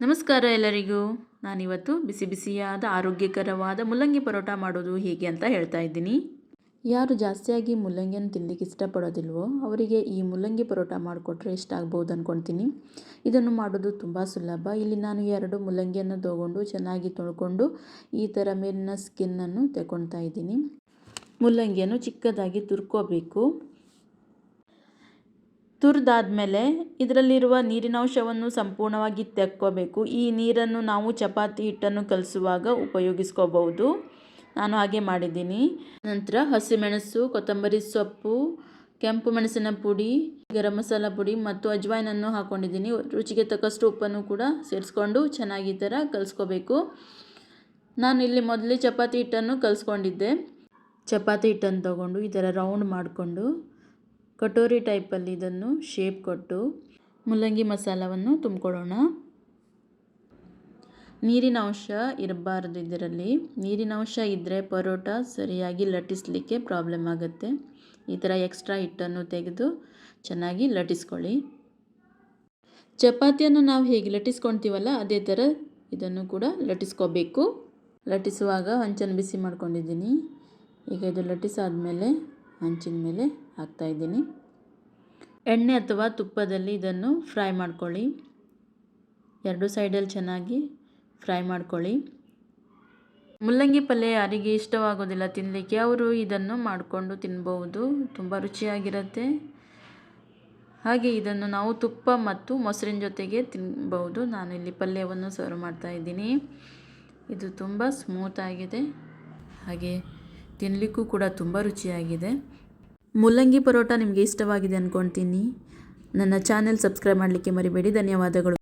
ನಮಸ್ಕಾರ ಎಲ್ಲರಿಗೂ. ನಾನಿವತ್ತು ಬಿಸಿ ಬಿಸಿಯಾದ, ಆರೋಗ್ಯಕರವಾದ ಮುಲ್ಲಂಗಿ ಪರೋಟ ಮಾಡೋದು ಹೇಗೆ ಅಂತ ಹೇಳ್ತಾ ಇದ್ದೀನಿ. ಯಾರು ಜಾಸ್ತಿಯಾಗಿ ಮುಲ್ಲಂಗಿಯನ್ನು ತಿನ್ನಲಿಕ್ಕೆ ಇಷ್ಟಪಡೋದಿಲ್ವೋ ಅವರಿಗೆ ಈ ಮುಲ್ಲಂಗಿ ಪರೋಟ ಮಾಡಿಕೊಟ್ರೆ ಇಷ್ಟ ಆಗ್ಬೋದು ಅಂದ್ಕೊಳ್ತೀನಿ ಇದನ್ನು ಮಾಡೋದು ತುಂಬ ಸುಲಭ. ಇಲ್ಲಿ ನಾನು ಎರಡು ಮುಲ್ಲಂಗಿಯನ್ನು ತೊಗೊಂಡು ಚೆನ್ನಾಗಿ ತೊಳ್ಕೊಂಡು ಈ ಥರ ಮೇಲಿನ ಸ್ಕಿನ್ನನ್ನು ತಗೊಳ್ತಾ ಇದ್ದೀನಿ. ಮುಲ್ಲಂಗಿಯನ್ನು ಚಿಕ್ಕದಾಗಿ ತುರ್ಕೋಬೇಕು. ತುರಿದಾದ್ಮೇಲೆ ಇದರಲ್ಲಿರುವ ನೀರಿನಾಂಶವನ್ನು ಸಂಪೂರ್ಣವಾಗಿ ತೆಕ್ಕೋಬೇಕು. ಈ ನೀರನ್ನು ನಾವು ಚಪಾತಿ ಹಿಟ್ಟನ್ನು ಕಲಿಸುವಾಗ ಉಪಯೋಗಿಸ್ಕೋಬಹುದು. ನಾನು ಹಾಗೆ ಮಾಡಿದ್ದೀನಿ. ನಂತರ ಹಸಿಮೆಣಸು, ಕೊತ್ತಂಬರಿ ಸೊಪ್ಪು, ಕೆಂಪು ಮೆಣಸಿನ ಪುಡಿ, ಗರಂ ಮಸಾಲ ಪುಡಿ ಮತ್ತು ಅಜ್ವಾಯಿನನ್ನು ಹಾಕ್ಕೊಂಡಿದ್ದೀನಿ ರುಚಿಗೆ ತಕ್ಕಷ್ಟು ಉಪ್ಪನ್ನು ಕೂಡ ಸೇರಿಸ್ಕೊಂಡು ಚೆನ್ನಾಗಿ ಈ ಥರ ಕಲಿಸ್ಕೋಬೇಕು. ನಾನು ಇಲ್ಲಿ ಮೊದಲೇ ಚಪಾತಿ ಹಿಟ್ಟನ್ನು ಕಲಿಸ್ಕೊಂಡಿದ್ದೆ. ಚಪಾತಿ ಹಿಟ್ಟನ್ನು ತಗೊಂಡು ಈ ಥರ ರೌಂಡ್ ಮಾಡಿಕೊಂಡು ಕಟೋರಿ ಟೈಪಲ್ಲಿ ಇದನ್ನು ಶೇಪ್ ಕೊಟ್ಟು ಮುಲ್ಲಂಗಿ ಮಸಾಲವನ್ನು ತುಂಬಿಕೊಳ್ಳೋಣ. ನೀರಿನ ಅಂಶ ಇರಬಾರ್ದು ಇದರಲ್ಲಿ. ನೀರಿನ ಅಂಶ ಇದ್ದರೆ ಪರೋಟ ಸರಿಯಾಗಿ ಲಟ್ಟಿಸಲಿಕ್ಕೆ ಪ್ರಾಬ್ಲಮ್ ಆಗುತ್ತೆ. ಈ ಥರ ಎಕ್ಸ್ಟ್ರಾ ಹಿಟ್ಟನ್ನು ತೆಗೆದು ಚೆನ್ನಾಗಿ ಲಟ್ಟಿಸ್ಕೊಳ್ಳಿ. ಚಪಾತಿಯನ್ನು ನಾವು ಹೇಗೆ ಲಟ್ಟಿಸ್ಕೊಳ್ತೀವಲ್ಲ ಅದೇ ಥರ ಇದನ್ನು ಕೂಡ ಲಟ್ಟಿಸ್ಕೋಬೇಕು. ಲಟ್ಟಿಸುವಾಗ ಹಂಚನ್ನು ಬಿಸಿ ಮಾಡ್ಕೊಂಡಿದ್ದೀನಿ. ಈಗ ಇದು ಲಟ್ಟಿಸಾದ್ಮೇಲೆ ಹಂಚಿನ ಮೇಲೆ ಹಾಕ್ತಾಯಿದ್ದೀನಿ ಎಣ್ಣೆ ಅಥವಾ ತುಪ್ಪದಲ್ಲಿ ಇದನ್ನು ಫ್ರೈ ಮಾಡ್ಕೊಳ್ಳಿ. ಎರಡು ಸೈಡಲ್ಲಿ ಚೆನ್ನಾಗಿ ಫ್ರೈ ಮಾಡ್ಕೊಳ್ಳಿ. ಮುಲ್ಲಂಗಿ ಪಲ್ಯ ಯಾರಿಗೆ ಇಷ್ಟವಾಗೋದಿಲ್ಲ ತಿನ್ನಲಿಕ್ಕೆ ಅವರು ಇದನ್ನು ಮಾಡಿಕೊಂಡು ತಿನ್ಬೋದು ತುಂಬ ರುಚಿಯಾಗಿರುತ್ತೆ. ಹಾಗೆ ಇದನ್ನು ನಾವು ತುಪ್ಪ ಮತ್ತು ಮೊಸರಿನ ಜೊತೆಗೆ ತಿನ್ಬೋದು ನಾನು ಇಲ್ಲಿ ಪಲ್ಯವನ್ನು ಸರ್ವ್ ಮಾಡ್ತಾ ಇದ್ದೀನಿ. ಇದು ತುಂಬ ಸ್ಮೂತಾಗಿದೆ ಹಾಗೆ ತಿನ್ನಲಿಕ್ಕೂ ಕೂಡ ತುಂಬ ರುಚಿಯಾಗಿದೆ. ಮುಲ್ಲಂಗಿ ಪರೋಟ ನಿಮಗೆ ಇಷ್ಟವಾಗಿದೆ ಅಂದ್ಕೊಳ್ತೀನಿ ನನ್ನ ಚಾನೆಲ್ ಸಬ್ಸ್ಕ್ರೈಬ್ ಮಾಡಲಿಕ್ಕೆ ಮರಿಬೇಡಿ. ಧನ್ಯವಾದಗಳು.